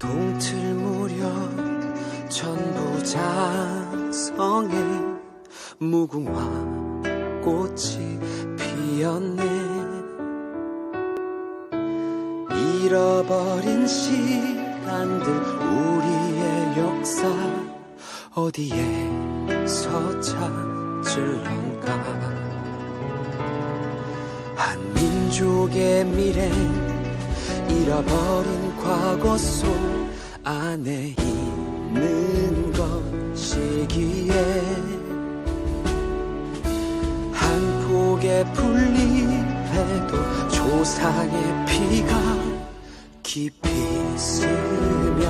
동틀 무렵 천부자성에 무궁화 꽃이 피었네. 잃어버린 시간들 우리의 역사 어디에서 찾을런가? 한민족의 미래 잃어버린 과거 속 안에 있는 것이기에 한 폭의 풀잎에도 조상의 피가 깊이 스며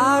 아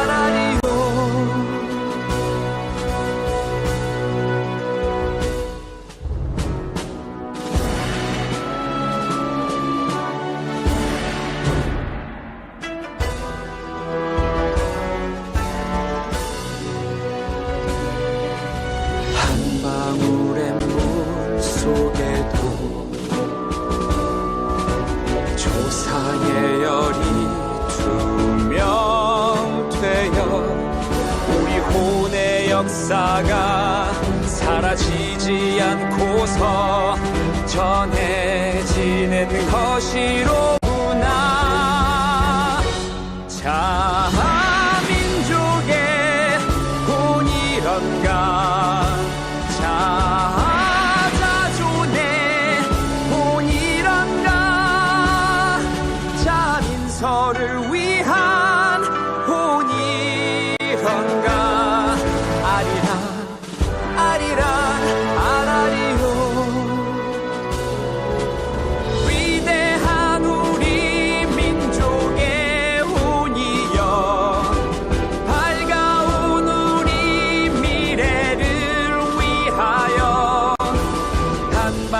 지지 않고서 전해지는 것이로구나. 자민족의 본이런가. 자자존의 본이런가. 자민서를 위한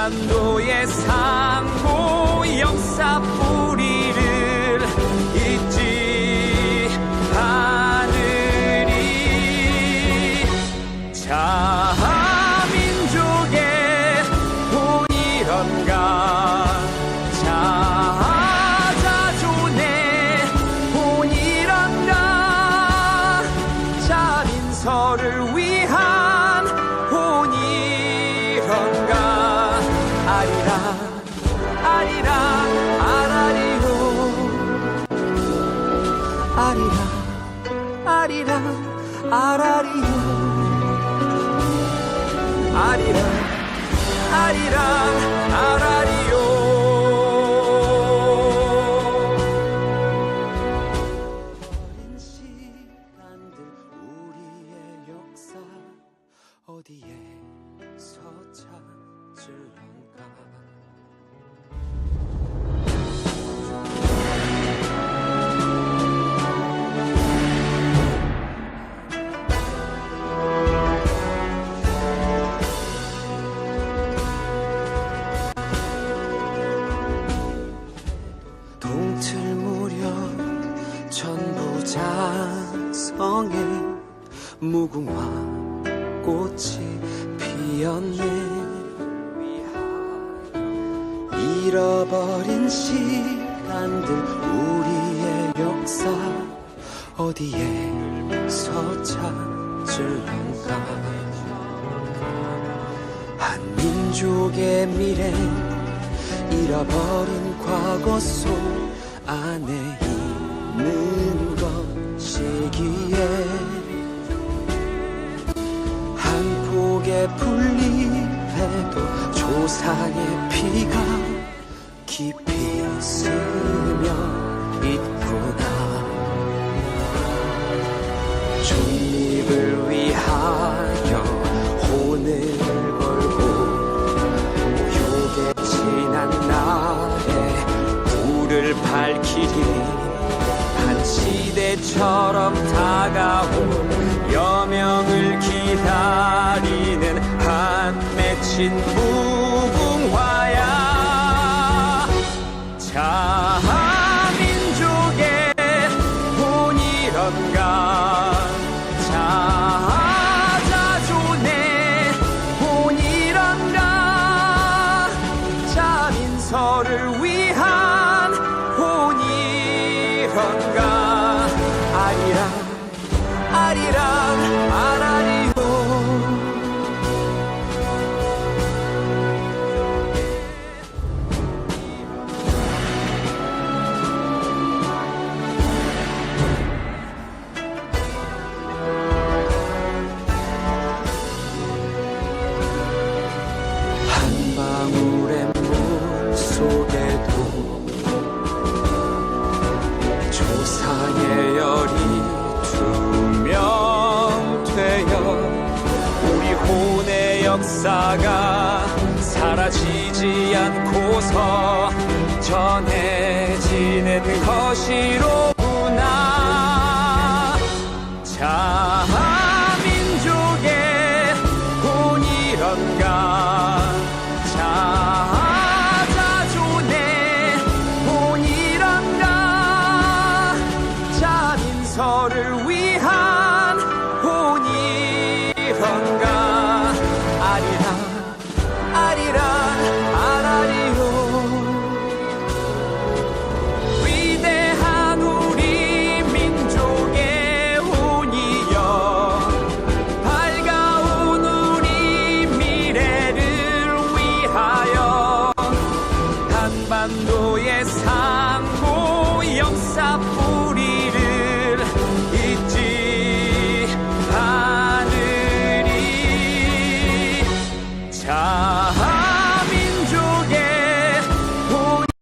한반도의 상고 역사 뿌리를 잊지 않으리. 자민족의 본이런가? 자자존의 본이런가? 자민서를 위한 아라리요 아리랑 아리랑 아라 잃어버린 시간들 우리의 역사 어디에서 찾을런가? 한 민족의 미래 잃어버린 과거 속 안에 있는 것이기에 한 폭의 풀잎에도 조상의 피가 깊이 스며 있구나. 존립을 위하여 혼을 걸고 모욕에 지난 날에 불을 밝히리 한 시대처럼 다가올 여명을 기다리는 한 맺힌 무 역사가 사라지지 않고서 전해지는 것이로구나. 자.